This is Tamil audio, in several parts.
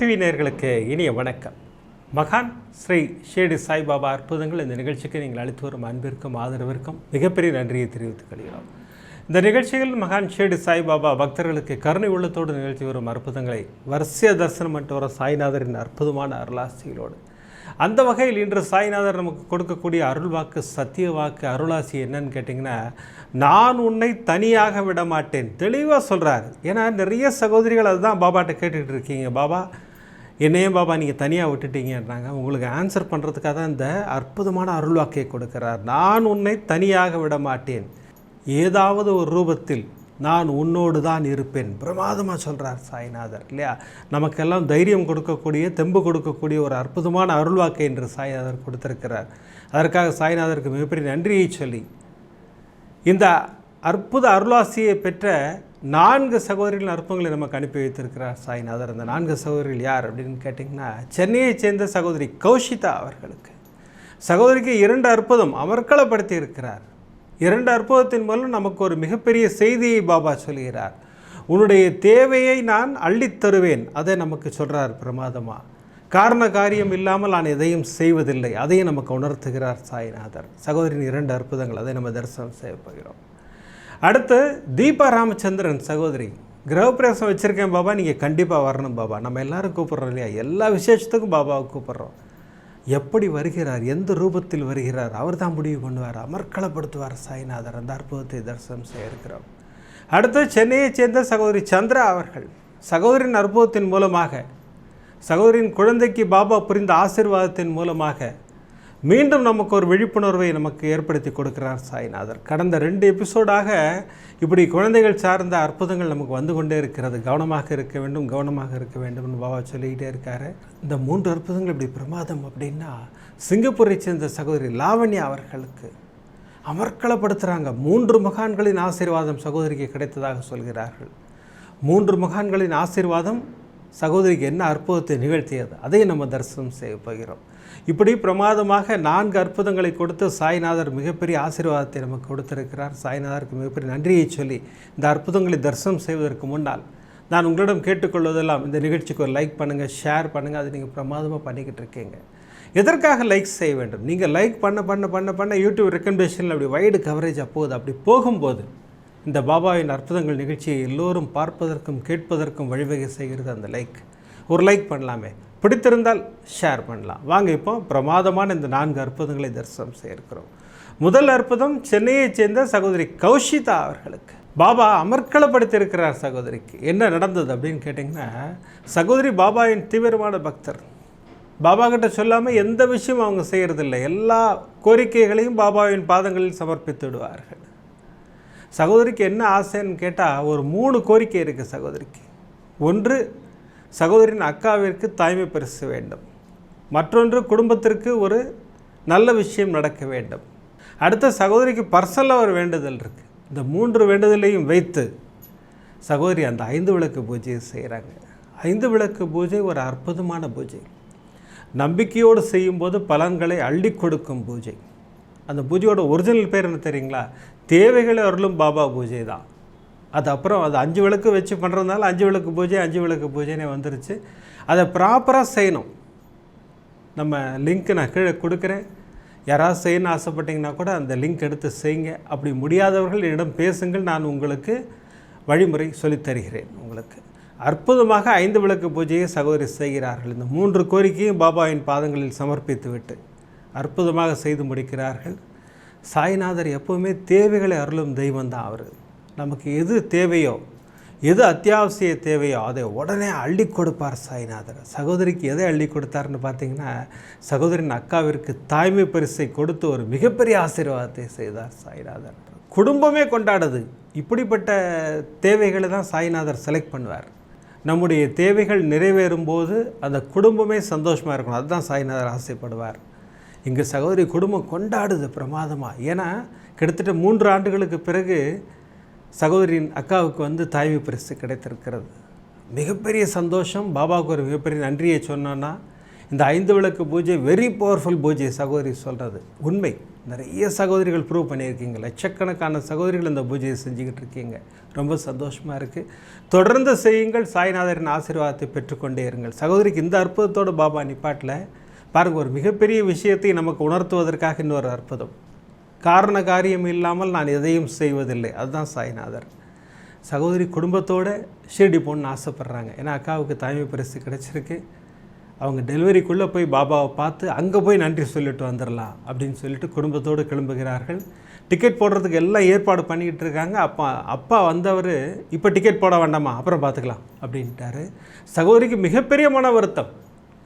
டிவி நேர்களுக்கு இனிய வணக்கம். மகான் ஸ்ரீ ஷேடி சாய்பாபா அற்புதங்கள் இந்த நிகழ்ச்சிக்கு நீங்கள் அளித்து வரும் அன்பிற்கும் ஆதரவிற்கும் மிகப்பெரிய நன்றியை தெரிவித்துக் கொள்கிறோம். இந்த நிகழ்ச்சியில் மகான் ஷேடி சாய்பாபா பக்தர்களுக்கு கருணை உள்ளத்தோடு நிகழ்த்தி வரும் அற்புதங்களை வரிசைய தரிசனம் பண்ணிட்டு வர சாய்நாதரின் அற்புதமான அருளாசிகளோடு. அந்த வகையில் இன்று சாய்நாதர் நமக்கு கொடுக்கக்கூடிய அருள் வாக்கு சத்திய வாக்கு அருளாசி என்னன்னு கேட்டிங்கன்னா நான் உன்னை தனியாக விட மாட்டேன் தெளிவாக சொல்கிறார் ஏன்னா நிறைய சகோதரிகள் அதுதான் பாபாட்ட கேட்டுக்கிட்டு இருக்கீங்க. பாபா என்னையும் பாபா நீங்கள் தனியாக விட்டுட்டீங்கன்றாங்க. உங்களுக்கு ஆன்சர் பண்ணுறதுக்காக தான் இந்த அற்புதமான அருள்வாக்கை கொடுக்கிறார். நான் உன்னை தனியாக விட மாட்டேன் ஏதாவது ஒரு ரூபத்தில் நான் உன்னோடு தான் இருப்பேன். பிரமாதமாக சொல்கிறார் சாய்நாதர் இல்லையா? நமக்கெல்லாம் தைரியம் கொடுக்கக்கூடிய தெம்பு கொடுக்கக்கூடிய ஒரு அற்புதமான அருள்வாக்கை என்று சாய்நாதர் கொடுத்திருக்கிறார். அதற்காக சாய்நாதருக்கு மிகப்பெரிய நன்றியை சொல்லி இந்த அற்புத அருளாசியை பெற்ற நான்கு சகோதரிகள் அற்பங்களை நமக்கு அனுப்பி வைத்திருக்கிறார் சாய்நாதர் அந்த நான்கு சகோதரிகள் யார் அப்படின்னு கேட்டிங்கன்னா சென்னையைச் சேர்ந்த சகோதரி கௌஷிதா அவர்களுக்கு. சகோதரிக்கு இரண்டு அற்புதம் அமர்க்களப்படுத்தி இருக்கிறார் இரண்டு அற்புதத்தின் மூலம் நமக்கு ஒரு மிகப்பெரிய செய்தியை பாபா சொல்கிறார். உன்னுடைய தேவையை நான் அள்ளித் தருவேன் அதை நமக்கு சொல்கிறார் பிரமாதமாக காரண காரியம் இல்லாமல் நான் எதையும் செய்வதில்லை அதையும் நமக்கு உணர்த்துகிறார் சாய்நாதர் சகோதரின் இரண்டு அற்புதங்கள் அதை நம்ம தரிசனம் செய்யப்போகிறோம் அடுத்து தீபா ராமச்சந்திரன் சகோதரி. கிரகப்பிரவேசம் வச்சுருக்கேன் பாபா நீங்கள் கண்டிப்பாக வரணும் பாபா. நம்ம எல்லாரும் கூப்பிட்றோம் இல்லையா? எல்லா விசேஷத்துக்கும் பாபாவை கூப்பிட்றோம். எப்படி வருகிறார்? எந்த ரூபத்தில் வருகிறார்? அவர் தான் முடிவு பண்ணுவார். அமர்க்களப்படுத்துவார் சாய்நாதர். அந்த அற்புதத்தை தரிசனம் செய்ய இருக்கிறோம். அடுத்து சென்னையைச் சேர்ந்த சகோதரி சந்திரா அவர்கள். சகோதரின் அற்புதத்தின் மூலமாக சகோதரின் குழந்தைக்கு பாபா புரிந்த ஆசிர்வாதத்தின் மூலமாக மீண்டும் நமக்கு ஒரு விழிப்புணர்வை நமக்கு ஏற்படுத்தி கொடுக்கிறார் சாய்நாதர். கடந்த ரெண்டு எபிசோடாக இப்படி குழந்தைகள் சார்ந்த அற்புதங்கள் நமக்கு வந்து கொண்டே இருக்கிறது. கவனமாக இருக்க வேண்டும் கவனமாக இருக்க வேண்டும்னு பாபா சொல்லிக்கிட்டே இருக்காரு. இந்த மூன்று அற்புதங்கள் இப்படி பிரமாதம் அப்படின்னா சிங்கப்பூரை சேர்ந்த சகோதரி லாவண்யா அவர்களுக்கு அமர்க்களப்படுத்துகிறாங்க மூன்று மகான்களின் ஆசீர்வாதம் சகோதரிக்கு கிடைத்ததாக சொல்கிறார்கள். மூன்று மகான்களின் ஆசீர்வாதம் சகோதரிக்கு என்ன அற்புதத்தை நிகழ்த்தியது? அதை நம்ம தரிசனம் செய்ய போகிறோம். இப்படி பிரமாதமாக நான்கு அற்புதங்களை கொடுத்து சாய்நாதர் மிகப்பெரிய ஆசீர்வாதத்தை நமக்கு கொடுத்திருக்கிறார். சாய்நாதருக்கு மிகப்பெரிய நன்றியை சொல்லி இந்த அற்புதங்களை தரிசனம் செய்வதற்கு முன்னால் நான் உங்களிடம் கேட்டுக்கொள்வதெல்லாம் இந்த நிகழ்ச்சிக்கு ஒரு லைக் பண்ணுங்கள் ஷேர் பண்ணுங்கள் அது நீங்கள் பிரமாதமாக பண்ணிக்கிட்டு இருக்கீங்க. எதற்காக லைக் செய்ய வேண்டும்? நீங்கள் லைக் பண்ண பண்ண பண்ண பண்ண யூடியூப் ரெக்கமெண்டேஷனில் அப்படி வைடு கவரேஜ் அப்போது அப்படி போகும்போது இந்த பாபாவின் அற்புதங்கள் நிகழ்ச்சியை எல்லோரும் பார்ப்பதற்கும் கேட்பதற்கும் வழிவகை செய்கிறது அந்த லைக். ஒரு லைக் பண்ணலாமே. பிடித்திருந்தால் ஷேர் பண்ணலாம். வாங்க இப்போ பிரமாதமான இந்த நான்கு அற்புதங்களை தரிசனம் செய்யிருக்கிறோம் முதல் அற்புதம் சென்னையைச் சேர்ந்த சகோதரி கௌஷிதா அவர்களுக்கு. பாபா அமர்க்களப்படுத்தியிருக்கிறார் சகோதரிக்கு. என்ன நடந்தது அப்படின்னு கேட்டிங்கன்னா சகோதரி பாபாவின் தீவிரமான பக்தர். பாபா கிட்ட சொல்லாமல் எந்த விஷயம் அவங்க செய்கிறதில்லை எல்லா கோரிக்கைகளையும் பாபாவின் பாதங்களில் சமர்ப்பித்து விடுவார்கள். சகோதரிக்கு என்ன ஆசைன்னு கேட்டால் ஒரு மூணு கோரிக்கை இருக்குது சகோதரிக்கு. ஒன்று சகோதரின் அக்காவிற்கு தாய்மை பரிசு வேண்டும். மற்றொன்று குடும்பத்திற்கு ஒரு நல்ல விஷயம் நடக்க வேண்டும். அடுத்த சகோதரிக்கு பர்சனலாக ஒரு வேண்டுதல் இருக்குது இந்த மூன்று வேண்டுதலையும் வைத்து சகோதரி அந்த ஐந்து விளக்கு பூஜையை செய்கிறாங்க ஐந்து விளக்கு பூஜை ஒரு அற்புதமான பூஜை. நம்பிக்கையோடு செய்யும்போது பலன்களை அள்ளி கொடுக்கும் பூஜை. அந்த பூஜையோட ஒரிஜினல் பேர் என்ன தெரியுங்களா? தேவைகளை அருளும் பாபா பூஜை தான். அது அப்புறம் அது அஞ்சு விளக்கு வச்சு பண்ணுறதுனால அஞ்சு விளக்கு பூஜை அஞ்சு விளக்கு பூஜைனே வந்துருச்சு. அதை ப்ராப்பராக செய்யணும். நம்ம லிங்க்கு நான் கீழே கொடுக்குறேன். யாராவது செய்யணும்னு ஆசைப்பட்டீங்கன்னா கூட அந்த லிங்க் எடுத்து செய்யுங்க. அப்படி முடியாதவர்கள் என்னிடம் பேசுங்கள். நான் உங்களுக்கு வழிமுறை சொல்லித் தருகிறேன் உங்களுக்கு. அற்புதமாக ஐந்து விளக்கு பூஜையை சகோதரி செய்கிறார்கள். இந்த மூன்று கோரிக்கையும் பாபாவின் பாதங்களில் சமர்ப்பித்துவிட்டு அற்புதமாக செய்து முடிக்கிறார்கள். சாய்நாதர் எப்போவுமே தேவைகளை அருளும் தெய்வம் தான் அவர். நமக்கு எது தேவையோ எது அத்தியாவசிய தேவையோ அதை உடனே அள்ளி கொடுப்பார் சாய்நாதர். சகோதரிக்கு எதை அள்ளி கொடுத்தாருன்னு பார்த்தீங்கன்னா சகோதரின் அக்காவிற்கு தாய்மை பரிசை கொடுத்து ஒரு மிகப்பெரிய ஆசீர்வாதத்தை செய்தார் சாய்நாதர். குடும்பமே கொண்டாடுது. இப்படிப்பட்ட தேவைகளை தான் சாய்நாதர் செலக்ட் பண்ணுவார். நம்முடைய தேவைகள் நிறைவேறும் போது அந்த குடும்பமே சந்தோஷமாக இருக்கணும் அதுதான் சாய்நாதர் ஆசைப்படுவார். இங்கே சகோதரி குடும்பம் கொண்டாடுது பிரமாதமாக ஏன்னா கிட்டத்தட்ட மூன்று ஆண்டுகளுக்கு பிறகு சகோதரியின் அக்காவுக்கு வந்து தாய்மை பரிசு கிடைத்திருக்கிறது. மிகப்பெரிய சந்தோஷம். பாபாவுக்கு ஒரு மிகப்பெரிய நன்றியை சொன்னோன்னா இந்த ஐந்து விளக்கு பூஜை வெரி பவர்ஃபுல் பூஜை சகோதரி சொல்கிறது உண்மை. நிறைய சகோதரிகள் ப்ரூவ் பண்ணியிருக்கீங்க. லட்சக்கணக்கான சகோதரிகள் இந்த பூஜையை செஞ்சுக்கிட்டு இருக்கீங்க. ரொம்ப சந்தோஷமாக இருக்குது தொடர்ந்து செய்யுங்கள். சாய்நாதரின் ஆசீர்வாதத்தை பெற்றுக்கொண்டே இருங்கள். சகோதரிக்கு இந்த அற்புதத்தோடு பாபா நிப்பாட்டில். பாருங்கள் ஒரு மிகப்பெரிய விஷயத்தை நமக்கு உணர்த்துவதற்காக இன்னொரு அற்புதம். காரண காரியம் இல்லாமல் நான் எதையும் செய்வதில்லை. அதுதான் சாய்நாதர். சகோதரி குடும்பத்தோடு ஷீர்டி போகணுன்னு ஆசைப்பட்றாங்க. ஏன்னா அக்காவுக்கு தாய்மை பரிசு கிடச்சிருக்கு. அவங்க டெலிவரிக்குள்ளே போய் பாபாவை பார்த்து அங்கே போய் நன்றி சொல்லிட்டு வந்துடலாம் அப்படின்னு சொல்லிட்டு குடும்பத்தோடு கிளம்புகிறார்கள். டிக்கெட் போடுறதுக்கு எல்லாம் ஏற்பாடு பண்ணிக்கிட்டு இருக்காங்க. அப்பா அப்பா வந்தவர் இப்போ டிக்கெட் போட வேண்டாமா? அப்புறம் பார்த்துக்கலாம் அப்படின்ட்டாரு. சகோதரிக்கு மிகப்பெரிய மன வருத்தம்.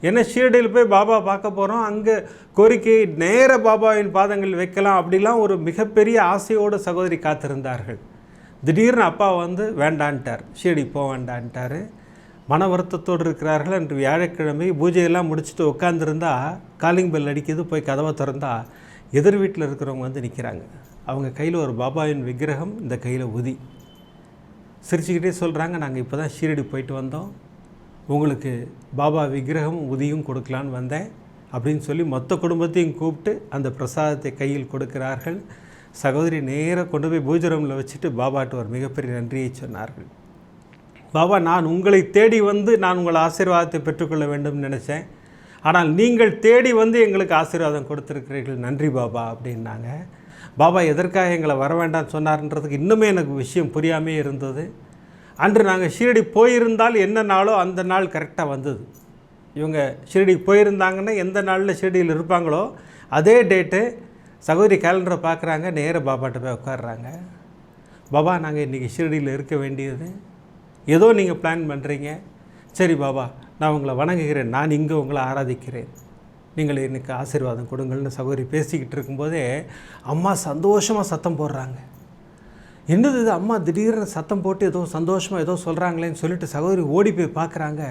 ஏன்னா ஷீரடியில் போய் பாபா பார்க்க போகிறோம் அங்கே கோரிக்கை நேர பாபாவின் பாதங்கள் வைக்கலாம் அப்படிலாம் ஒரு மிகப்பெரிய ஆசையோடு சகோதரி காத்திருந்தார்கள். திடீர்னு அப்பா வந்து வேண்டான்ட்டார் ஷீரடி போக வேண்டான்ட்டார். மன வருத்தத்தோடு இருக்கிறார்கள். அன்று வியாழக்கிழமை பூஜையெல்லாம் முடிச்சுட்டு உட்காந்துருந்தா காலிங் பெல் அடிக்குது போய் கதவை திறந்தா எதிர் வீட்டில் இருக்கிறவங்க வந்து நிற்கிறாங்க அவங்க கையில் ஒரு பாபாவின் விக்கிரகம் இந்த கையில் உதி. சிரிச்சுக்கிட்டே சொல்கிறாங்க நாங்கள் இப்போ தான் ஷீரடி போயிட்டு வந்தோம். உங்களுக்கு பாபா விக்கிரகம் உதியும் கொடுக்கலான்னு வந்தேன் அப்படின்னு சொல்லி மொத்த குடும்பத்தையும் கூப்பிட்டு அந்த பிரசாதத்தை கையில் கொடுக்கிறார்கள். சகோதரி நேராக கொண்டு போய் பூஜரமில் வச்சுட்டு பாபாட்டு ஒரு மிகப்பெரிய நன்றியை சொன்னார்கள். பாபா நான் உங்களை தேடி வந்து நான் உங்கள் ஆசீர்வாதத்தை பெற்றுக்கொள்ள வேண்டும் நினச்சேன். ஆனால் நீங்கள் தேடி வந்து எங்களுக்கு ஆசீர்வாதம் கொடுத்துருக்கிறீர்கள். நன்றி பாபா அப்படின்னாங்க. பாபா எதற்காக எங்களை வர வேண்டாம்னு சொன்னார்ன்றதுக்கு இன்னுமே எனக்கு விஷயம் புரியாமே இருந்தது. அன்று நாங்கள் ஷீரடி போயிருந்தால் என்ன நாளோ அந்த நாள் கரெக்டாக வந்தது. இவங்க ஷீரடிக்கு போயிருந்தாங்கன்னா எந்த நாளில் ஷீரடியில் இருப்பாங்களோ அதே டேட்டு சகோதரி கேலண்டரை பார்க்குறாங்க நேர பாபாட்ட போய் உட்காடுறாங்க பாபா நாங்கள் இன்றைக்கி ஷீரடியில் இருக்க வேண்டியது. ஏதோ நீங்கள் பிளான் பண்ணுறீங்க சரி பாபா நான் உங்களை வணங்குகிறேன். நான் இங்கே உங்களை ஆராதிக்கிறேன். நீங்கள் எனக்கு ஆசீர்வாதம் கொடுங்கள்னு சகோதரி பேசிக்கிட்டு இருக்கும்போதே அம்மா சந்தோஷமாக சத்தம் போடுறாங்க. என்னது இது? அம்மா திடீர்னு சத்தம் போட்டு ஏதோ சந்தோஷமாக ஏதோ சொல்கிறாங்களேன்னு சொல்லிட்டு சகோதரி ஓடி போய் பார்க்குறாங்க.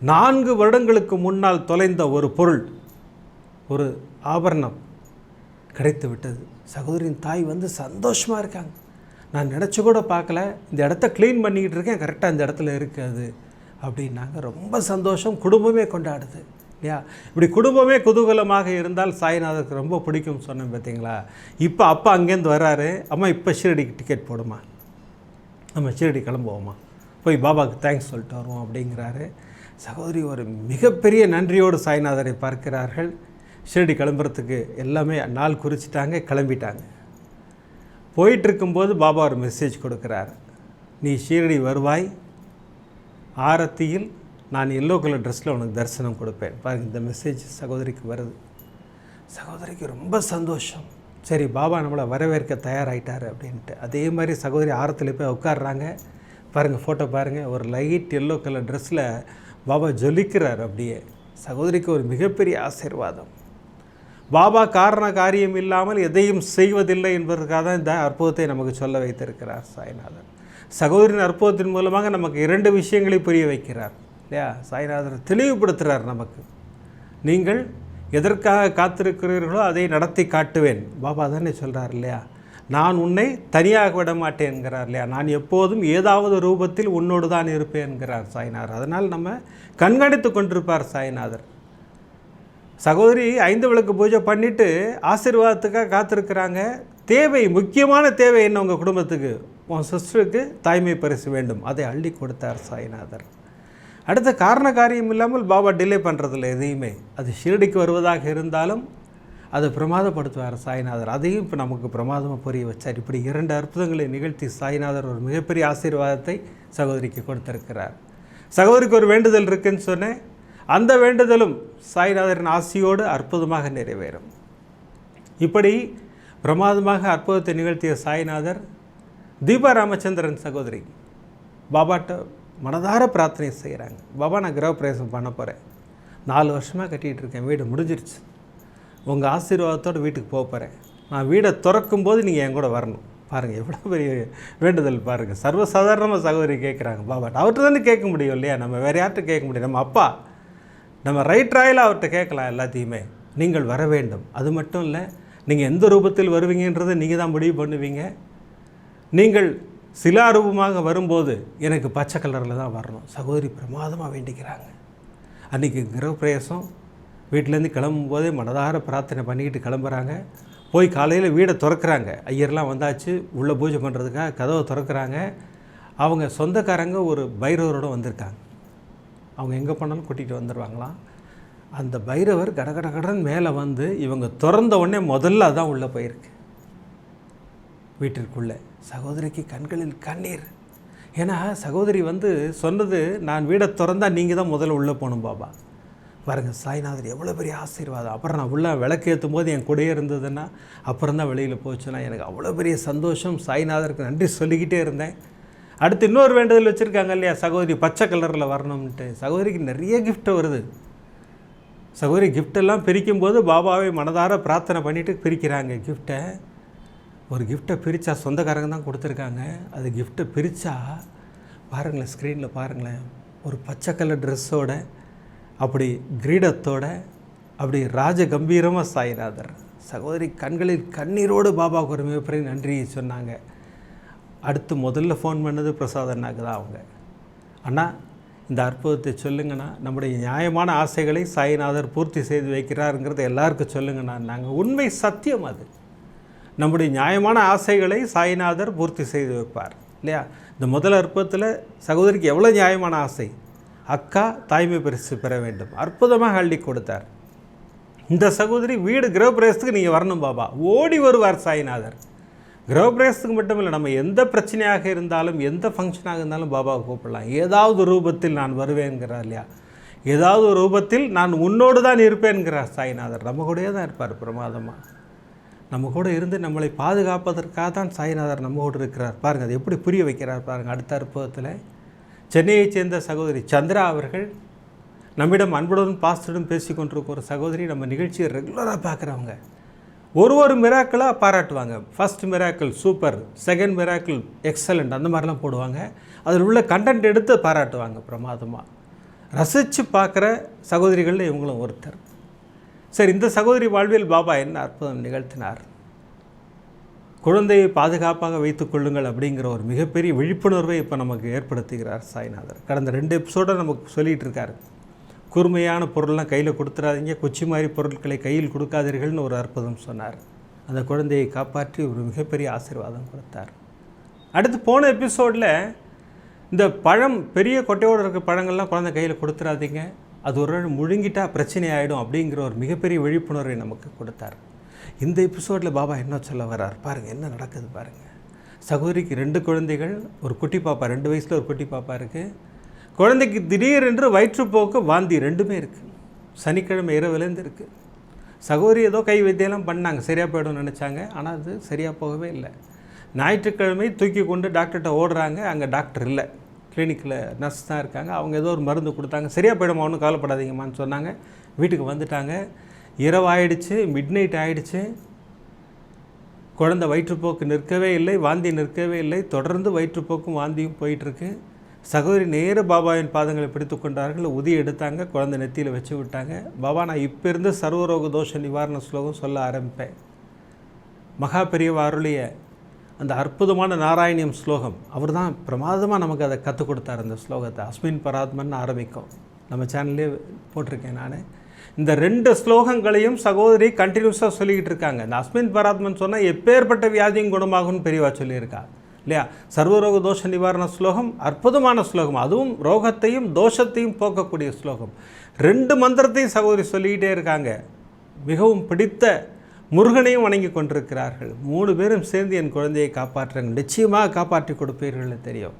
நான்கு வருடங்களுக்கு முன்னால் தொலைந்த ஒரு பொருள் ஒரு ஆபரணம் கிடைத்து விட்டது. சகோதரியின் தாய் வந்து சந்தோஷமாக இருக்காங்க. நான் நினச்சி கூட பார்க்கல. இந்த இடத்த க்ளீன் பண்ணிக்கிட்டு இருக்கேன். கரெக்டாக இந்த இடத்துல இருக்குது. அப்படின்னாங்க. ரொம்ப சந்தோஷம். குடும்பமே கொண்டாடுது. இல்லையா? இப்படி குடும்பமே குதூகலமாக இருந்தால் சாய்நாதருக்கு ரொம்ப பிடிக்கும் சொன்னேன் பார்த்தீங்களா? இப்போ அப்பா அங்கேருந்து வர்றாரு. அம்மா இப்போ ஷீரடிக்கு டிக்கெட் போடுமா? நம்ம ஷீரடி கிளம்புவோமா? போய் பாபாவுக்கு தேங்க்ஸ் சொல்லிட்டு வருவோம் அப்படிங்கிறாரு. சகோதரி ஒரு மிகப்பெரிய நன்றியோடு சாய்நாதரை பார்க்கிறார்கள். ஷீரடி கிளம்புறதுக்கு எல்லாமே நாள் குறிச்சிட்டாங்க கிளம்பிட்டாங்க. போயிட்டுருக்கும்போது பாபா ஒரு மெசேஜ் கொடுக்குறார். நீ ஷீரடி வருவாய். ஆரத்தியில் நான் எல்லோ கலர் ட்ரெஸ்ஸில் உனக்கு தரிசனம் கொடுப்பேன். பாருங்கள் இந்த மெசேஜ் சகோதரிக்கு வருது. சகோதரிக்கு ரொம்ப சந்தோஷம். சரி பாபா நம்மளை வரவேற்க தயாராகிட்டார் அப்படின்ட்டு. அதே மாதிரி சகோதரி ஆரத்தில் போய் உட்காடுறாங்க பாருங்கள் ஃபோட்டோ பாருங்கள் ஒரு லைட் எல்லோ கலர் ட்ரெஸ்ஸில் பாபா ஜொலிக்கிறார் அப்படியே. சகோதரிக்கு ஒரு மிகப்பெரிய ஆசீர்வாதம். பாபா காரண காரியம் இல்லாமல் எதையும் செய்வதில்லை என்பதற்காக தான் இந்த அற்புதத்தை நமக்கு சொல்ல வைத்திருக்கிறார் சாய்நாதன். சகோதரின் அற்புதத்தின் மூலமாக நமக்கு இரண்டு விஷயங்களை புரிய வைக்கிறார். இல்லையா? சாய்நாதர் தெளிவுபடுத்துகிறார் நமக்கு. நீங்கள் எதற்காக காத்திருக்கிறீர்களோ அதை நடத்தி காட்டுவேன். பாபா தானே சொல்கிறார் இல்லையா? நான் உன்னை தனியாக விட மாட்டேன் என்கிறார் இல்லையா? நான் எப்போதும் ஏதாவது ரூபத்தில் உன்னோடு தான் இருப்பேன் என்கிறார் சாய்நாதர். அதனால் நம்ம கண்காணித்து கொண்டிருப்பார் சாய்நாதர். சகோதரி ஐந்து விளக்கு பூஜை பண்ணிவிட்டு ஆசீர்வாதத்துக்காக காத்திருக்கிறாங்க. தேவை முக்கியமான தேவை என்ன உங்கள் குடும்பத்துக்கு? உன் சிஸ்டருக்கு தாய்மை பரிசு வேண்டும். அதை அள்ளி கொடுத்தார் சாய்நாதர். அடுத்த காரண காரியம் இல்லாமல் பாபா டிலே பண்ணுறதில்ல எதையுமே. அது ஷீரடிக்கு வருவதாக இருந்தாலும் அதை பிரமாதப்படுத்துவார் சாய்நாதர். அதையும் இப்போ நமக்கு பிரமாதமாக புரிய வச்சார். இப்படி இரண்டு அற்புதங்களை நிகழ்த்தி சாய்நாதர் ஒரு மிகப்பெரிய ஆசீர்வாதத்தை சகோதரிக்கு கொடுத்திருக்கிறார். சகோதரிக்கு ஒரு வேண்டுதல் இருக்குன்னு சொன்னேன். அந்த வேண்டுதலும் சாய்நாதரின் ஆசியோடு அற்புதமாக நிறைவேறும். இப்படி பிரமாதமாக அற்புதத்தை நிகழ்த்திய சாய்நாதர் தீபா ராமச்சந்திரன் சகோதரி பாபாட்ட மனதார பிரார்த்தனை செய்கிறாங்க. பாபா நான் கிரகப்பிரவேசம் பண்ண போகிறேன் நாலு வருஷமாக கட்டிகிட்டு இருக்கேன். வீடு முடிஞ்சிருச்சு. உங்கள் ஆசீர்வாதத்தோடு வீட்டுக்கு போக போகிறேன் நான் வீடை திறக்கும் போது நீங்கள் என் கூட வரணும். பாருங்கள் எவ்வளோ பெரிய வேண்டுதல் பாருங்கள் சர்வசாதாரணமாக சகோதரி கேட்குறாங்க பாபா அவர்கிட்ட தானே கேட்க முடியும் இல்லையா? நம்ம வேறு யார்கிட்ட கேட்க முடியும்? நம்ம அப்பா. நம்ம ரைட் ராயில் அவர்கிட்ட கேட்கலாம் எல்லாத்தையுமே. நீங்கள் வர வேண்டும். அது மட்டும் இல்லை நீங்கள் எந்த ரூபத்தில் வருவீங்கன்றதை நீங்கள் தான் முடிவு பண்ணுவீங்க. நீங்கள் சிலாரூபமாக வரும்போது எனக்கு பச்சை கலரில் தான் வரணும். சகோதரி பிரமாதமாக வேண்டிக்கிறாங்க. அன்றைக்கி கிரகப்பிரவேசம். வீட்டிலேருந்து கிளம்பும்போதே மனதார பிரார்த்தனை பண்ணிக்கிட்டு கிளம்புறாங்க. போய் காலையில் வீடை திறக்கிறாங்க. ஐயர்லாம் வந்தாச்சு. உள்ளே பூஜை பண்ணுறதுக்காக கதவை திறக்கிறாங்க. அவங்க சொந்தக்காரங்க ஒரு பைரவரோட வந்திருக்காங்க. அவங்க எங்கே போனாலும் கூட்டிகிட்டு வந்துடுவாங்களாம் அந்த பைரவர் கடகட கடன் மேலே வந்து இவங்க திறந்த உடனே முதல்ல அதான் உள்ளே போயிருக்கு. வீட்டிற்குள்ளே. சகோதரிக்கு கண்களில் கண்ணீர். ஏன்னா சகோதரி வந்து சொன்னது நான் வீடை திறந்தால் நீங்கள் தான் முதல்ல உள்ளே போகணும் பாபா. பாருங்க சாய்நாதர் எவ்வளோ பெரிய ஆசீர்வாதம். அப்புறம் நான் உள்ளே விளக்கு ஏற்றும் போது என் கூடயே இருந்ததுன்னா அப்புறம் தான் வெளியில் போச்சுன்னா எனக்கு அவ்வளோ பெரிய சந்தோஷம். சாய்நாதருக்கு நன்றி சொல்லிக்கிட்டே இருந்தேன். அடுத்து இன்னொரு வேண்டுதல் வச்சுருக்காங்க இல்லையா? சகோதரி பச்சை கலரில் வரணும்ன்ட்டு. சகோதரிக்கு நிறைய கிஃப்ட்டு வருது. சகோதரி கிஃப்டெல்லாம் பிரிக்கும்போது பாபாவை மனதார பிரார்த்தனை பண்ணிவிட்டு பிரிக்கிறாங்க கிஃப்ட்டை ஒரு கிஃப்ட்டை பிரித்தா சொந்தக்காரங்க தான் கொடுத்துருக்காங்க. அது கிஃப்ட்டை பிரித்தா பாருங்களேன் ஸ்க்ரீனில் பாருங்களேன். ஒரு பச்சை கலர் ட்ரெஸ்ஸோட அப்படி கிரீடத்தோட அப்படி ராஜ கம்பீரமாக சாய்நாதர் சகோதரி கண்களில் கண்ணீரோடு பாபாவுக்கு ஒரு மிகப்பெரிய நன்றியை சொன்னாங்க. அடுத்து முதல்ல ஃபோன் பண்ணது பிரசாத் அண்ணாக்கு தான் அவங்க. அண்ணா இந்த அற்புதத்தை சொல்லுங்கண்ணா. நம்முடைய நியாயமான ஆசைகளை சாய்நாதர் பூர்த்தி செய்து வைக்கிறாருங்கிறத எல்லாருக்கும் சொல்லுங்கண்ணா. நாங்கள் உண்மை சத்தியம் அது. நம்முடைய நியாயமான ஆசைகளை சாய்நாதர் பூர்த்தி செய்து வைப்பார் இல்லையா? இந்த முதல் அற்பத்தில் சகோதரிக்கு எவ்வளோ நியாயமான ஆசை? அக்கா தாய்மை பரிசு பெற வேண்டும். அற்புதமாக அள்ளி கொடுத்தார். இந்த சகோதரி வீடு கிரகப்பிரவேசத்துக்கு நீங்கள் வரணும் பாபா. ஓடி வருவார் சாய்நாதர். கிரகப்பிரவேசத்துக்கு மட்டும் இல்லை நம்ம எந்த பிரச்சனையாக இருந்தாலும் எந்த ஃபங்க்ஷனாக இருந்தாலும் பாபாவை கூப்பிடலாம். ஏதாவது ரூபத்தில் நான் வருவேன்கிறார் இல்லையா? ஏதாவது ஒரு ரூபத்தில் நான் உன்னோடு தான் இருப்பேன்கிறார் சாய்நாதர். நம்ம கூடயே தான் இருப்பார் பிரமாதமாக நம்ம கூட இருந்து நம்மளை பாதுகாப்பதற்காக தான் சாய்நாதர் நம்ம கூட இருக்கிறார். பாருங்கள் அது எப்படி புரிய வைக்கிறார் பாருங்கள் அடுத்த அற்புதத்தில். சென்னையைச் சேர்ந்த சகோதரி சந்திரா அவர்கள் நம்மிடம் அன்புடன் பாஸ்டுடன் பேசி கொண்டிருக்க ஒரு சகோதரி நம்ம நிகழ்ச்சியை ரெகுலராக பார்க்குறவங்க. ஒரு ஒரு மிராக்கிளாக பாராட்டுவாங்க. First miracle super second miracle excellent அந்த மாதிரிலாம் போடுவாங்க. அதில் உள்ள கண்டென்ட் எடுத்து பாராட்டுவாங்க பிரமாதமாக ரசித்து பார்க்குற சகோதரிகளில் இவங்களும் ஒருத்தர். சரி இந்த சகோதரி வாழ்வில் பாபா என்ன அற்புதம் நிகழ்த்தினார்? குழந்தையை பாதுகாப்பாக வைத்துக் கொள்ளுங்கள் அப்படிங்கிற ஒரு மிகப்பெரிய விழிப்புணர்வை இப்போ நமக்கு ஏற்படுத்துகிறார் சாய்நாதர். கடந்த ரெண்டு எபிசோடை நமக்கு சொல்லிகிட்டு இருக்கார். கூர்மையான பொருள்லாம் கையில் கொடுத்துடாதீங்க கொச்சி மாதிரி பொருட்களை கையில் கொடுக்காதீர்கள்னு ஒரு அற்புதம் சொன்னார். அந்த குழந்தையை காப்பாற்றி ஒரு மிகப்பெரிய ஆசீர்வாதம் கொடுத்தார். அடுத்து போன எபிசோடில் இந்த பழம் பெரிய கொட்டையோடு இருக்க பழங்கள்லாம் குழந்தை கையில் கொடுத்துறாதீங்க அது ஒரு நாள் முழுங்கிட்டா பிரச்சனை ஆகிடும் அப்படிங்கிற ஒரு மிகப்பெரிய விழிப்புணர்வை நமக்கு கொடுத்தார். இந்த எபிசோடில் பாபா என்ன சொல்ல வர்றார்? பாருங்கள் என்ன நடக்குது பாருங்கள் சகோதரிக்கு ரெண்டு குழந்தைகள் ஒரு குட்டி பாப்பா ரெண்டு வயசில் ஒரு குட்டி பாப்பா இருக்குது குழந்தைக்கு திடீரென்று வயிற்றுப்போக்கு வாந்தி ரெண்டுமே இருக்குது சனிக்கிழமை இரவுலேருந்து இருக்குது சகோதரி ஏதோ கை வைத்தியெல்லாம் பண்ணாங்க சரியாக போயிடும்னு நினச்சாங்க. ஆனால் அது சரியாக போகவே இல்லை. ஞாயிற்றுக்கிழமை தூக்கி கொண்டு டாக்டர்கிட்ட ஓடுறாங்க அங்கே டாக்டர் இல்லை. கிளினிக்கில் நர்ஸ் தான் இருக்காங்க. அவங்க ஏதோ ஒரு மருந்து கொடுத்தாங்க. சரியாக போயிடுமா? ஒன்றும் கவலைப்படாதீங்கம்மான்னு சொன்னாங்க. வீட்டுக்கு வந்துட்டாங்க. இரவு ஆயிடுச்சு மிட் நைட் ஆயிடுச்சு. குழந்தை வயிற்றுப்போக்கு நிற்கவே இல்லை வாந்தி நிற்கவே இல்லை. தொடர்ந்து வயிற்றுப்போக்கும் வாந்தியும் போயிட்டுருக்கு. சகோதரி நேர பாபாவின் பாதங்களை பிடித்து கொண்டார்கள். உதி எடுத்தாங்க குழந்தை நெத்தியில் வச்சு விட்டாங்க. பாபா நான் இப்போ இருந்து சர்வரோக தோஷ நிவாரண ஸ்லோகம் சொல்ல ஆரம்பிப்பேன். மகா பெரியவா அருளிய அந்த அற்புதமான நாராயணியம் ஸ்லோகம். அவர் தான் பிரமாதமாக நமக்கு அதை கற்றுக் கொடுத்தார் அந்த ஸ்லோகத்தை. அஸ்மின் பராத்மன் ஆரம்பிக்கும். நம்ம சேனல்லே போட்டிருக்கேன் நான். இந்த ரெண்டு ஸ்லோகங்களையும் சகோதரி கண்டினியூஸாக சொல்லிக்கிட்டு இருக்காங்க. இந்த அஸ்மின் பராத்மன் சொன்னால் எப்பேற்பட்ட வியாதியும் குணமாகும்னு பெரியவா சொல்லியிருக்கா. இல்லையா? சர்வரோக தோஷ நிவாரண ஸ்லோகம் அற்புதமான ஸ்லோகம். அதுவும் ரோகத்தையும் தோஷத்தையும் போக்கக்கூடிய ஸ்லோகம். ரெண்டு மந்திரத்தையும் சகோதரி சொல்லிக்கிட்டே இருக்காங்க. மிகவும் பிடித்த முருகனையும் வணங்கி கொண்டிருக்கிறார்கள். மூணு பேரும் சேர்ந்து என் குழந்தையை காப்பாற்றுறாங்க நிச்சயமாக காப்பாற்றி கொடுப்பீர்கள் தெரியும்.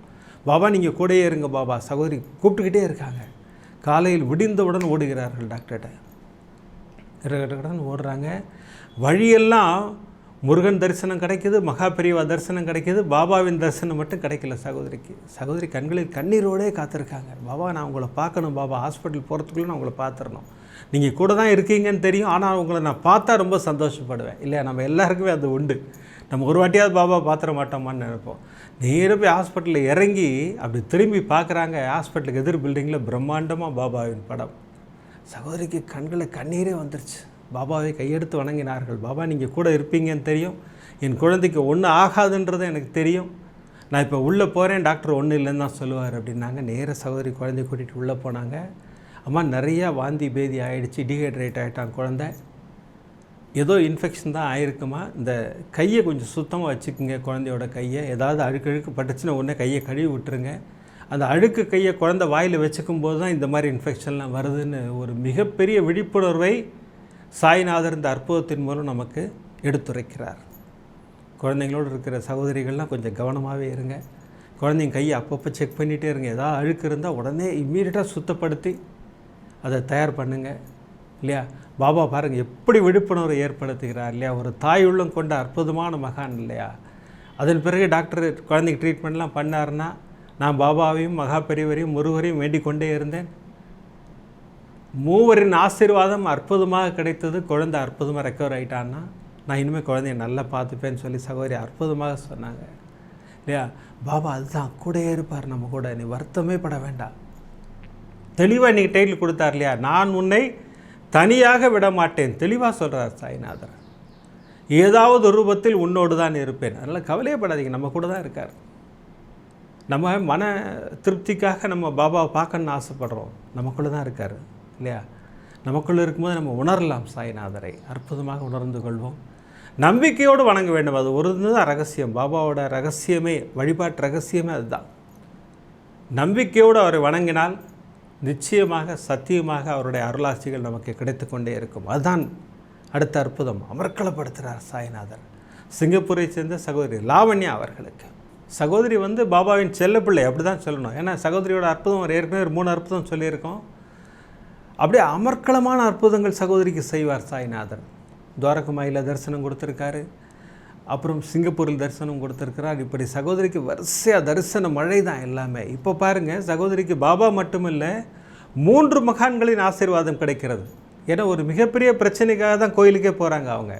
பாபா நீங்கள் கூடயே இருங்க பாபா. சகோதரி கூப்பிட்டுக்கிட்டே இருக்காங்க. காலையில் விடிந்தவுடன் ஓடுகிறார்கள் டாக்டர்கிட்ட ஓடுறாங்க. வழியெல்லாம் முருகன் தரிசனம் கிடைக்கிது மகாபெரியவா தரிசனம் கிடைக்கிது பாபாவின் தரிசனம் மட்டும் கிடைக்கல சகோதரிக்கு. சகோதரி கண்களில் கண்ணீரோடே காத்திருக்காங்க. பாபா நான் உங்களை பார்க்கணும் பாபா. ஹாஸ்பிட்டல் போகிறதுக்குள்ளே நான் உங்களை பார்த்துடணும் நீங்கள் கூட தான் இருக்கீங்கன்னு தெரியும். ஆனால் உங்களை நான் பார்த்தா ரொம்ப சந்தோஷப்படுவேன். இல்லை நம்ம எல்லாருக்குமே அது உண்டு. நம்ம ஒரு வாட்டியாவது பாபா பார்த்துட மாட்டோமான்னு நினைப்போம். நேராக போய் ஹாஸ்பிட்டலில் இறங்கி அப்படி திரும்பி பார்க்குறாங்க ஹாஸ்பிட்டலுக்கு எதிர் பில்டிங்கில் பிரம்மாண்டமாக பாபாவின் படம். சகோதரிக்கு கண்களை கண்ணீரே வந்துருச்சு. பாபாவை கையெடுத்து வணங்கினார்கள். பாபா நீங்கள் கூட இருப்பீங்கன்னு தெரியும். என் குழந்தைக்கு ஒன்றும் ஆகாதுன்றது எனக்கு தெரியும். நான் இப்போ உள்ளே போகிறேன் டாக்டர் ஒன்றும் இல்லைன்னு தான் சொல்லுவார் அப்படின்னாங்க. நேர சகோதரி குழந்தை கூட்டிகிட்டு உள்ளே போனாங்க. அம்மா நிறையா வாந்தி பேதி ஆகிடுச்சு டீஹைட்ரேட் ஆகிட்டான் குழந்தை. ஏதோ இன்ஃபெக்ஷன் தான் ஆயிருக்குமா? இந்த கையை கொஞ்சம் சுத்தமாக வச்சுக்கோங்க குழந்தையோட கையை. ஏதாவது அழுக்கு அழுக்கு பட்டுச்சுன்னா உடனே கையை கழுவி விட்டுருங்க. அந்த அழுக்கு கையை குழந்தை வாயில் வச்சுக்கும் போது தான் இந்த மாதிரி இன்ஃபெக்ஷன்லாம் வருதுன்னு ஒரு மிகப்பெரிய விழிப்புணர்வை சாய்நாதர் இந்த அற்புதத்தின் மூலம் நமக்கு எடுத்துரைக்கிறார். குழந்தைங்களோடு இருக்கிற சகோதரிகள்லாம் கொஞ்சம் கவனமாகவே இருங்க. குழந்தைங்க கையை அப்பப்போ செக் பண்ணிகிட்டே இருங்க. ஏதாவது அழுக்கு இருந்தால் உடனே இம்மீடியட்டாக சுத்தப்படுத்தி அதை தயார் பண்ணுங்கள் இல்லையா? பாபா பாருங்கள் எப்படி விழிப்புணர்வு ஏற்படுத்துகிறார் இல்லையா? ஒரு தாய் உள்ளம் கொண்ட அற்புதமான மகான் இல்லையா? அதன் பிறகு டாக்டர் குழந்தைக்கு ட்ரீட்மெண்ட்லாம் பண்ணாருன்னா நான் பாபாவையும் மகா பெரியவரையும் முருகரையும் வேண்டிக் கொண்டே இருந்தேன். மூவரின் ஆசீர்வாதம் அற்புதமாக கிடைத்தது. குழந்தை அற்புதமாக ரெக்கவர் ஆகிட்டான்னா நான் இனிமேல் குழந்தைய நல்லா பார்த்துப்பேன்னு சொல்லி சகோதரி அற்புதமாக சொன்னாங்க இல்லையா? பாபா அதுதான் கூடயே இருப்பார் நம்ம கூட நீ வருத்தமே பட வேண்டாம். தெளிவாக இன்றைக்கி டைட்டில் கொடுத்தார் இல்லையா? நான் உன்னை தனியாக விட மாட்டேன் தெளிவாக சொல்கிறார் சாய்நாதர். ஏதாவது ஒரு ரூபத்தில் உன்னோடு தான் இருப்பேன். அதனால் கவலையப்படாதீங்க நம்ம கூட தான் இருக்கார். நம்ம மன திருப்திக்காக நம்ம பாபாவை பார்க்கணுன்னு ஆசைப்படுறோம். நமக்குள்ளே தான் இருக்கார் இல்லையா? நமக்குள்ளே இருக்கும்போது நம்ம உணரலாம் சாய்நாதரை. அற்புதமாக உணர்ந்து கொள்வோம். நம்பிக்கையோடு வணங்க வேண்டும். அது ஒரு தான் ரகசியம். பாபாவோட ரகசியமே வழிபாட்டு ரகசியமே அதுதான். நம்பிக்கையோடு அவரை வணங்கினால் நிச்சயமாக சத்தியமாக அவருடைய அருளாட்சிகள் நமக்கு கிடைத்து கொண்டே இருக்கும். அதுதான் அடுத்த அற்புதம். அமர்க்களப்படுத்துகிறார் சாய்நாதர். சிங்கப்பூரை சேர்ந்த சகோதரி லாவண்யா அவர்களுக்கு. சகோதரி வந்து பாபாவின் செல்லப்பிள்ளை அப்படி தான் சொல்லணும். ஏன்னா சகோதரியோட அற்புதம் ஏற்கனவே ஒரு மூணு அற்புதம் சொல்லியிருக்கோம். அப்படியே அமர்க்களமான அற்புதங்கள் சகோதரிக்கு செய்வார் சாய்நாதர். துவாரகுமாயில் தரிசனம் கொடுத்துருக்காரு. அப்புறம் சிங்கப்பூரில் தரிசனம் கொடுத்துருக்கிறார். இப்படி சகோதரிக்கு வரிசையாக தரிசன மழை தான் எல்லாமே. இப்போ பாருங்கள் சகோதரிக்கு பாபா மட்டுமில்லை மூன்று மகான்களின் ஆசீர்வாதம் கிடைக்கிறது. ஏன்னா ஒரு மிகப்பெரிய பிரச்சனைக்காக தான் கோயிலுக்கே போகிறாங்க அவங்க.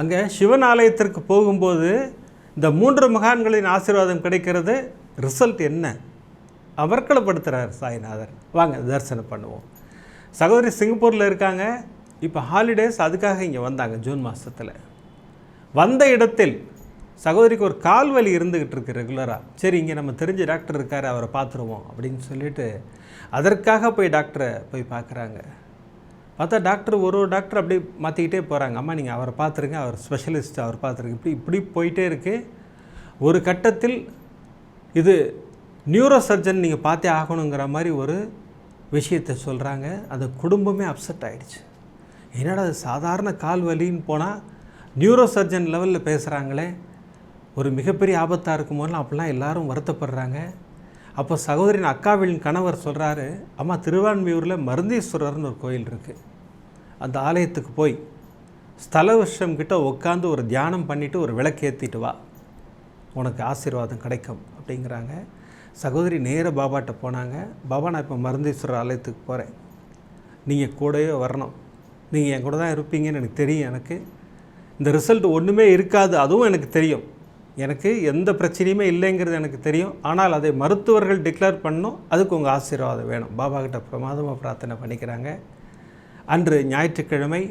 அங்கே சிவன் ஆலயத்திற்கு போகும்போது இந்த மூன்று மகான்களின் ஆசீர்வாதம் கிடைக்கிறது. ரிசல்ட் என்ன? அமர்க்களப்படுத்துகிறார் சாய்நாதர். வாங்க தரிசனம் பண்ணுவோம். சகோதரி சிங்கப்பூரில் இருக்காங்க. இப்போ ஹாலிடேஸ் அதுக்காக இங்கே வந்தாங்க ஜூன் மாதத்தில் வந்த இடத்தில் சகோதரிக்கு ஒரு கால் வலி இருந்துக்கிட்டு இருக்கு ரெகுலராக சரி இங்கே நம்ம தெரிஞ்ச டாக்டர் இருக்கார் அவரை பார்த்துருவோம் அப்படின்னு சொல்லிட்டு அதற்காக போய் டாக்டரை போய் பார்க்குறாங்க. பார்த்தா டாக்டர் ஒரு ஒரு டாக்டர் அப்படியே மாற்றிக்கிட்டே போகிறாங்க அம்மா நீங்கள் அவரை பார்த்துருங்க அவர் ஸ்பெஷலிஸ்ட் அவர் பார்த்துருங்க. இப்படி இப்படி போயிட்டே இருக்குது ஒரு கட்டத்தில் இது நியூரோ சர்ஜன் நீங்கள் பார்த்தே ஆகணுங்கிற மாதிரி ஒரு விஷயத்தை சொல்கிறாங்க அந்த குடும்பமே அப்செட் ஆகிடுச்சு என்னடா அது சாதாரண கால் வலின்னு போனால் நியூரோ சர்ஜன் லெவலில் பேசுகிறாங்களே ஒரு மிகப்பெரிய ஆபத்தாக இருக்கும்போதெல்லாம் அப்படிலாம் எல்லோரும் வருத்தப்படுறாங்க. அப்போ சகோதரின் அக்காவின் கணவர் சொல்கிறாரு அம்மா திருவான்மையூரில் மருந்தீஸ்வரர்னு ஒரு கோயில் இருக்குது அந்த ஆலயத்துக்கு போய் ஸ்தல வருஷம் கிட்ட உட்காந்து ஒரு தியானம் பண்ணிவிட்டு ஒரு விளக்கு ஏற்றிட்டு வா. உனக்கு ஆசீர்வாதம் கிடைக்கும் அப்படிங்கிறாங்க. சகோதரி நேர பாபாட்ட போனாங்க. பாபா நான் இப்போ மருந்தீஸ்வரர் ஆலயத்துக்கு போகிறேன் நீங்கள் கூடவே வரணும். நீங்கள் என் கூட தான் இருப்பீங்கன்னு எனக்கு தெரியும் எனக்கு. இந்த ரிசல்ட் ஒன்றுமே இருக்காது அதுவும் எனக்கு தெரியும். எனக்கு எந்த பிரச்சனையுமே இல்லைங்கிறது எனக்கு தெரியும். ஆனால் அதை மருத்துவர்கள் டிக்ளேர் பண்ணும் அதுக்கு உங்கள் ஆசீர்வாதம் வேணும். பாபா கிட்ட பிரமாதமாக பிரார்த்தனை பண்ணிக்கிறாங்க. அன்று ஞாயிற்றுக்கிழமை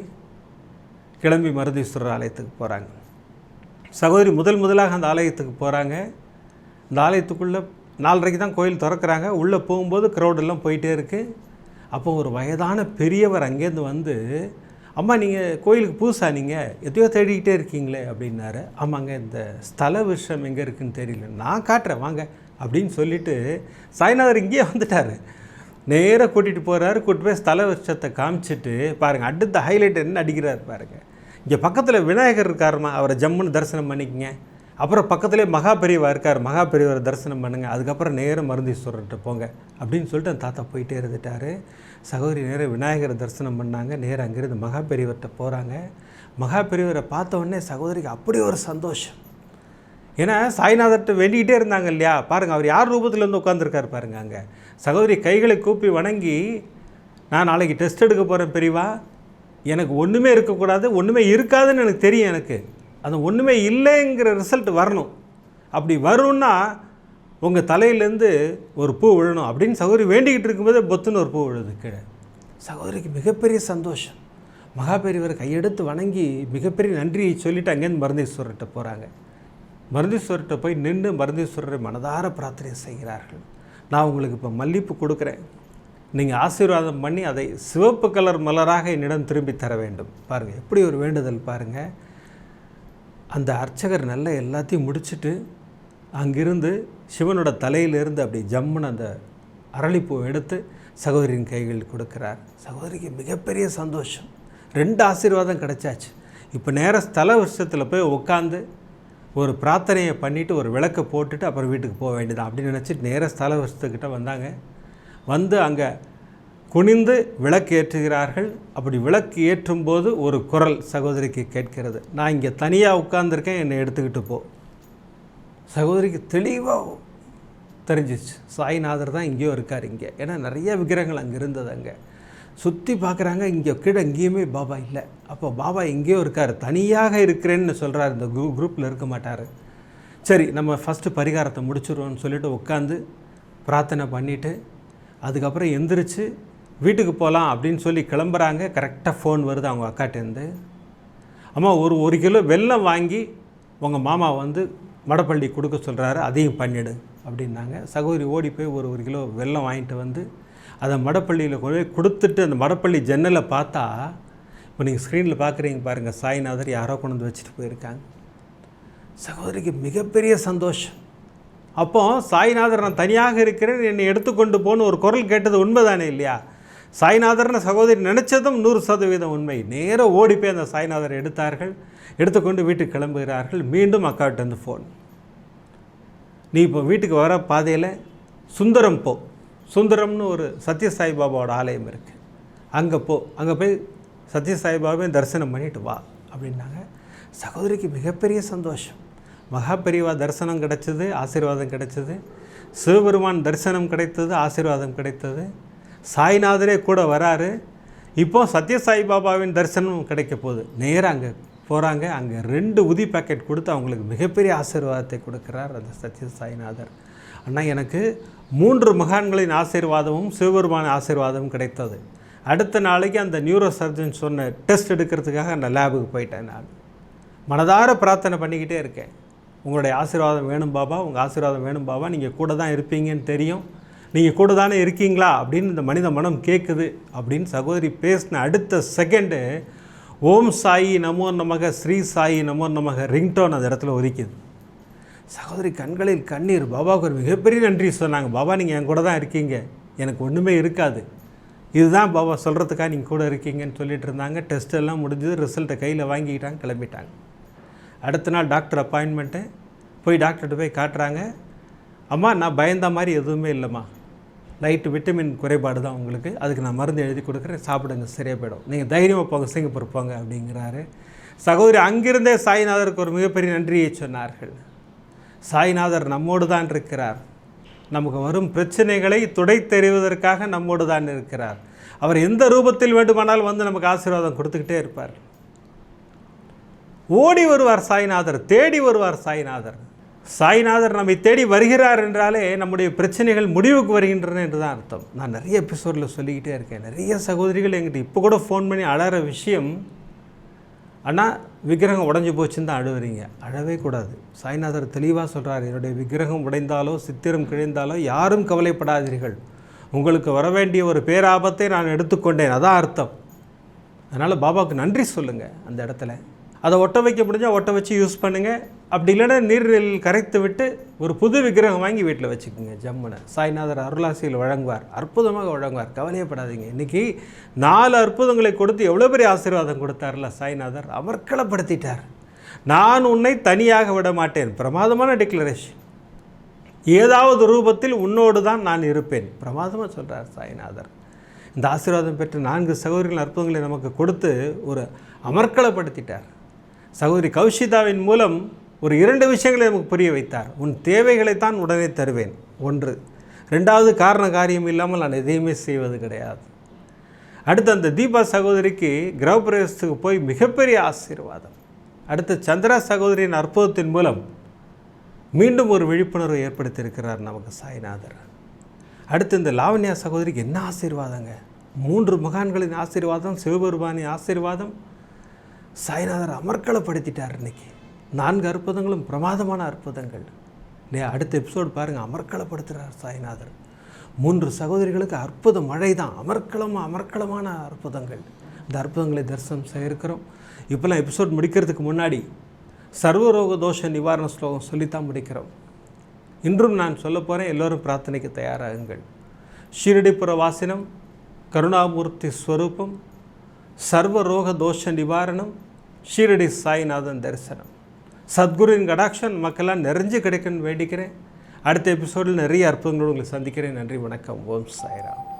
கிளம்பி மருதீஸ்வரர் ஆலயத்துக்கு போகிறாங்க சகோதரி முதல் முதலாக அந்த ஆலயத்துக்கு போகிறாங்க இந்த ஆலயத்துக்குள்ளே நாலரைக்கு தான் கோயில் திறக்கிறாங்க. உள்ளே போகும்போது க்ரௌடெல்லாம் போயிட்டே இருக்குது அப்போ ஒரு வயதான பெரியவர் அங்கேருந்து வந்து அம்மா நீங்கள் கோயிலுக்கு புதுசாக நீங்கள் எதையோ தேடிக்கிட்டே இருக்கீங்களே அப்படின்னாரு. ஆமாங்க இந்த ஸ்தல விஷயம் எங்கே இருக்குன்னு தெரியல. நான் காட்டுறேன் வாங்க அப்படின்னு சொல்லிட்டு சாய்நாதர் இங்கேயே வந்துட்டார். நேராக கூட்டிகிட்டு போகிறாரு கூட்டிட்டு போய் ஸ்தல விஷத்தை காமிச்சிட்டு பாருங்கள் அடுத்த ஹைலைட் என்ன அடிக்கிறார் பாருங்கள் இங்கே பக்கத்தில் விநாயகர் இருக்காருமா அவரை ஜம்முன்னு தரிசனம் பண்ணிக்கங்க. அப்புறம் பக்கத்துலேயே மகா பெரியவா இருக்கார். மகா பெரியவரை தரிசனம் பண்ணுங்கள் அதுக்கப்புறம் நேரம் மருந்தீஸ்வரர்கிட்ட போங்க. அப்படின்னு சொல்லிட்டு அந்த தாத்தா போயிட்டே இருந்துட்டார். சகோதரி நேரம் விநாயகரை தரிசனம் பண்ணாங்க. நேரம் அங்கேருந்து மகா பெரியவர்கிட்ட போகிறாங்க மகா பெரியவரை பார்த்த உடனே சகோதரிக்கு அப்படி ஒரு சந்தோஷம். ஏன்னா சாய்நாதர்கிட்ட வேண்டிக்கிட்டே இருந்தாங்க இல்லையா? பாருங்கள் அவர் யார் ரூபத்தில் இருந்து உட்காந்துருக்காரு பாருங்கள் அங்கே. சகோதரி கைகளை கூப்பி வணங்கி நான் நாளைக்கு டெஸ்ட் எடுக்க போகிறேன் பெரியவா. எனக்கு ஒன்றுமே இருக்கக்கூடாது ஒன்றுமே இருக்காதுன்னு எனக்கு தெரியும் எனக்கு. அது ஒன்றுமே இல்லைங்கிற ரிசல்ட் வரணும். அப்படி வரும்னா உங்கள் தலையிலேருந்து ஒரு பூ விழணும் அப்படின்னு சகோதரி வேண்டிக்கிட்டு இருக்கும்போதே பொத்துன்னு ஒரு பூ விழுது கீழே. சகோதரிக்கு மிகப்பெரிய சந்தோஷம். மகாபெரியவர் கையெடுத்து வணங்கி மிகப்பெரிய நன்றியை சொல்லிவிட்டு அங்கேருந்து மருந்தீஸ்வரர்கிட்ட போகிறாங்க மருந்தீஸ்வரர்கிட்ட போய் நின்று மருந்தீஸ்வரரை மனதார பிரார்த்தனை செய்கிறார்கள். நான் உங்களுக்கு இப்போ மல்லிப்பு கொடுக்குறேன். நீங்கள் ஆசீர்வாதம் பண்ணி அதை சிவப்பு கலர் மலராக என்னிடம் திரும்பி தர வேண்டும். பாருங்கள் எப்படி ஒரு வேண்டுதல் பாருங்கள் அந்த அர்ச்சகர் நல்ல எல்லாத்தையும் முடிச்சுட்டு அங்கிருந்து சிவனோட தலையிலிருந்து அப்படி ஜம்முன்னு அந்த அரளிப்பூ எடுத்து சகோதரியின் கைகளில் கொடுக்கிறார். சகோதரிக்கு மிகப்பெரிய சந்தோஷம். ரெண்டு ஆசீர்வாதம் கிடைச்சாச்சு. இப்போ நேர ஸ்தல வருஷத்தில் போய் உட்காந்து ஒரு பிரார்த்தனையை பண்ணிவிட்டு ஒரு விளக்கை போட்டுட்டு அப்புறம் வீட்டுக்கு போக வேண்டியதான் அப்படின்னு நினச்சிட்டு நேர ஸ்தல வருஷத்துக்கிட்ட வந்தாங்க. வந்து அங்கே குனிந்து விளக்கு ஏற்றுகிறார்கள் அப்படி விளக்கு ஏற்றும் போது ஒரு குரல் சகோதரிக்கு கேட்கிறது. நான் இங்கே தனியாக உட்காந்துருக்கேன் என்னை எடுத்துக்கிட்டு போ. சகோதரிக்கு தெளிவாக தெரிஞ்சிச்சு. சாய்நாதர் தான் இங்கேயோ இருக்கார் இங்கே. ஏன்னா நிறைய விக்கிரகங்கள் அங்கே இருந்தது அங்கே. சுற்றி பார்க்குறாங்க இங்கே கீழே எங்கேயுமே பாபா இல்லை. அப்போ பாபா எங்கேயோ இருக்கார். தனியாக இருக்கிறேன்னு சொல்கிறார் இந்த குரூ குரூப்பில் இருக்க மாட்டார். சரி நம்ம ஃபஸ்ட்டு பரிகாரத்தை முடிச்சிடுவோம்னு சொல்லிட்டு உட்காந்து பிரார்த்தனை பண்ணிவிட்டு அதுக்கப்புறம் எந்திரிச்சு வீட்டுக்கு போகலாம் அப்படின்னு சொல்லி கிளம்புறாங்க. கரெக்டாக ஃபோன் வருது அவங்க அக்காட்டேருந்து அம்மா ஒரு ஒரு கிலோ வெல்லம் வாங்கி உங்கள் மாமா வந்து மடப்பள்ளி கொடுக்க சொல்கிறாரு அதையும் பண்ணிடு அப்படின்னாங்க. சகோதரி ஓடி போய் ஒரு ஒரு கிலோ வெல்லம் வாங்கிட்டு வந்து அதை மடப்பள்ளியில் கொண்டு போய் கொடுத்துட்டு அந்த மடப்பள்ளி ஜன்னலை பார்த்தா இப்போ நீங்கள் ஸ்க்ரீனில் பார்க்குறீங்க பாருங்கள் சாய்நாதர் யாரோ கொண்டு வந்து வச்சுட்டு போயிருக்காங்க. சகோதரிக்கு மிகப்பெரிய சந்தோஷம். அப்போ சாய்நாதர் நான் தனியாக இருக்கிறேன் என்னை எடுத்துக்கொண்டு போன்னு ஒரு குரல் கேட்டது உண்மைதானே இல்லையா? சாய்நாதர்னு சகோதரி நினச்சதும் நூறு சதவீதம் உண்மை. நேராக ஓடி போய் அந்த சாய்நாதரை எடுத்தார்கள். எடுத்துக்கொண்டு வீட்டுக்கு கிளம்புகிறார்கள். மீண்டும் அக்காவிட்டேருந்து ஃபோன் நீ இப்போ வீட்டுக்கு வர பாதையில் சுந்தரம் போ. சுந்தரம்னு ஒரு சத்ய சாய்பாபாவோட ஆலயம் இருக்குது அங்கே போ. அங்கே போய் சத்ய சாய்பாபாவையும் தரிசனம் பண்ணிட்டு வா அப்படின்னாங்க. சகோதரிக்கு மிகப்பெரிய சந்தோஷம். மகா பெரியவா தரிசனம் கிடைச்சது ஆசீர்வாதம் கிடைச்சது. சிவபெருமான் தரிசனம் கிடைத்தது ஆசீர்வாதம் கிடைத்தது. சாய்நாதரே கூட வராரு. இப்போ சத்யசாய் பாபாவின் தரிசனம் கிடைக்க போகுது. நேராக அங்கே போகிறாங்க அங்கே ரெண்டு உதி பேக்கெட் கொடுத்து அவங்களுக்கு மிகப்பெரிய ஆசீர்வாதத்தை கொடுக்குறார் அந்த சத்ய சாய்நாதர். அண்ணா எனக்கு மூன்று மகான்களின் ஆசீர்வாதமும் சிவபெருமான ஆசீர்வாதமும் கிடைத்தது. அடுத்த நாளைக்கு அந்த நியூரோ சர்ஜன் சொன்ன டெஸ்ட் எடுக்கிறதுக்காக அந்த லேபுக்கு போயிட்டேன் நான். மனதார பிரார்த்தனை பண்ணிக்கிட்டே இருக்கேன். உங்களுடைய ஆசீர்வாதம் வேணும் பாபா. உங்கள் ஆசீர்வாதம் வேணும் பாபா. நீங்கள் கூட தான் இருப்பீங்கன்னு தெரியும். நீங்கள் கூட தானே இருக்கீங்களா அப்படின்னு இந்த மனித மனம் கேட்குது அப்படின்னு சகோதரி பேசின அடுத்த செகண்டு ஓம் சாயி நமோ நமக ஸ்ரீ சாயி நமோ நமக ரிங்டோன் அந்த இடத்துல ஒதுக்கிது சகோதரி கண்களில் கண்ணீர் பாபாவுக்கு ஒரு மிகப்பெரிய நன்றி சொன்னாங்க. பாபா நீங்கள் என் கூட தான் இருக்கீங்க. எனக்கு ஒன்றுமே இருக்காது. இதுதான் பாபா சொல்கிறதுக்காக நீங்கள் கூட இருக்கீங்கன்னு சொல்லிட்டு இருந்தாங்க. டெஸ்ட் எல்லாம் முடிஞ்சது ரிசல்ட்டை கையில் வாங்கிக்கிட்டாங்க கிளம்பிட்டாங்க. அடுத்த நாள் டாக்டர் அப்பாயின்மெண்ட்டு போய் டாக்டர்கிட்ட போய் காட்டுறாங்க. அம்மா நான் பயந்த மாதிரி எதுவுமே இல்லைம்மா. லைட்டு விட்டமின் குறைபாடு தான் உங்களுக்கு. அதுக்கு நான் மருந்து எழுதி கொடுக்குறேன். சாப்பிடுங்க சரியாக போயிடும். நீங்கள் தைரியமாக போங்க சிங்கப்பூர் போங்க அப்படிங்கிறாரு. சகோதரி அங்கிருந்தே சாய்நாதருக்கு ஒரு மிகப்பெரிய நன்றியை சொன்னார்கள். சாய்நாதர் நம்மோடு தான் இருக்கிறார். நமக்கு வரும் பிரச்சனைகளை துடை தெரிவதற்காக நம்மோடு தான் இருக்கிறார். அவர் எந்த ரூபத்தில் வேண்டுமானாலும் வந்து நமக்கு ஆசீர்வாதம் கொடுத்துக்கிட்டே இருப்பார். ஓடி வருவார் சாய்நாதர் தேடி வருவார் சாய்நாதர். சாய்நாதர் நம்மை தேடி வருகிறார் என்றாலே நம்முடைய பிரச்சனைகள் முடிவுக்கு வருகின்றன என்று தான் அர்த்தம். நான் நிறைய எபிசோடில் சொல்லிக்கிட்டே இருக்கேன். நிறைய சகோதரிகள் எங்கிட்ட இப்போ கூட ஃபோன் பண்ணி அழற விஷயம் ஆனால் விக்கிரகம் உடஞ்சி போச்சுன்னு தான் அழுவுறீங்க. அழவே கூடாது. சாய்நாதர் தெளிவாக சொல்கிறார் என்னுடைய விக்கிரகம் உடைந்தாலோ சித்திரம் கிழிந்தாலோ யாரும் கவலைப்படாதீர்கள். உங்களுக்கு வர வேண்டிய ஒரு பேராபத்தை நான் எடுத்துக்கொண்டேன். அதான் அர்த்தம். அதனால் பாபாவுக்கு நன்றி சொல்லுங்கள் அந்த இடத்துல. அதை ஒட்ட வைக்க முடிஞ்சால் ஒட்ட வச்சு யூஸ் பண்ணுங்கள் அப்படி இல்லைன்னா நீரில் கரைத்து விட்டு ஒரு புது விக்கிரகம் வாங்கி வீட்டில் வச்சுக்கோங்க ஜம்முனை சாய்நாதர் அருளாசியில் வழங்குவார். அற்புதமாக வழங்குவார். கவலையப்படாதீங்க. இன்றைக்கி நாலு அற்புதங்களை கொடுத்து எவ்வளோ பெரிய ஆசீர்வாதம் கொடுத்தார்ல சாய்நாதர்? அமர்க்களப்படுத்திட்டார் நான் உன்னை தனியாக விட மாட்டேன். பிரமாதமான டிக்ளரேஷன் ஏதாவது ரூபத்தில் உன்னோடு தான் நான் இருப்பேன். பிரமாதமாக சொல்கிறார் சாய்நாதர். இந்த ஆசீர்வாதம் பெற்ற நான்கு சகோதரிகள் அற்புதங்களை நமக்கு கொடுத்து ஒரு அமர்க்களப்படுத்திட்டார் சகோதரி கௌஷிதாவின் மூலம் ஒரு இரண்டு விஷயங்களை நமக்கு புரிய வைத்தார். உன் தேவைகளை தான் உடனே தருவேன். ஒன்று ரெண்டாவது காரண காரியம் இல்லாமல் நான் எதையுமே செய்வது கிடையாது. அடுத்து அந்த தீபா சகோதரிக்கு கிரகப்பிரவேசத்துக்கு போய் மிகப்பெரிய ஆசீர்வாதம். அடுத்து சந்திரா சகோதரியின் அற்புதத்தின் மூலம் மீண்டும் ஒரு விழிப்புணர்வு ஏற்படுத்தியிருக்கிறார் நமக்கு சாய்நாதர். அடுத்து இந்த லாவண்யா சகோதரிக்கு என்ன ஆசீர்வாதங்க? மூன்று மகான்களின் ஆசீர்வாதம் சிவபெருமானின் ஆசீர்வாதம் சாய்நாதர் அமர்க்களப்படுத்திட்டார் இன்றைக்கி நான்கு அற்புதங்களும் பிரமாதமான அற்புதங்கள். இல்லையா அடுத்த எபிசோடு பாருங்கள் அமர்க்களப்படுத்துகிறார் சாய்நாதர். மூன்று சகோதரிகளுக்கு அற்புத மழை தான் அமர்க்களமாக அமர்க்களமான அற்புதங்கள். இந்த அற்புதங்களை தரிசனம் செய்திருக்கிறோம். இப்போலாம் எபிசோட் முடிக்கிறதுக்கு முன்னாடி சர்வரோக தோஷ நிவாரண ஸ்லோகம் சொல்லித்தான் முடிக்கிறோம். இன்றும் நான் சொல்ல போகிறேன் எல்லோரும் பிரார்த்தனைக்கு தயாராகுங்கள். ஷீரடிப்புற வாசினம் கருணாமூர்த்தி ஸ்வரூபம் சர்வரோக தோஷ நிவாரணம் ஷீரடி சாய்நாதன் தரிசனம். சத்குருவின் கடாக்ஷன் மக்களால் நிறைஞ்சு கிடைக்குன்னு வேண்டிக்கிறேன். அடுத்த எபிசோடில் நிறைய அற்புதங்களோடு உங்களை சந்திக்கிறேன். நன்றி வணக்கம். ஓம் சாய்ராம்.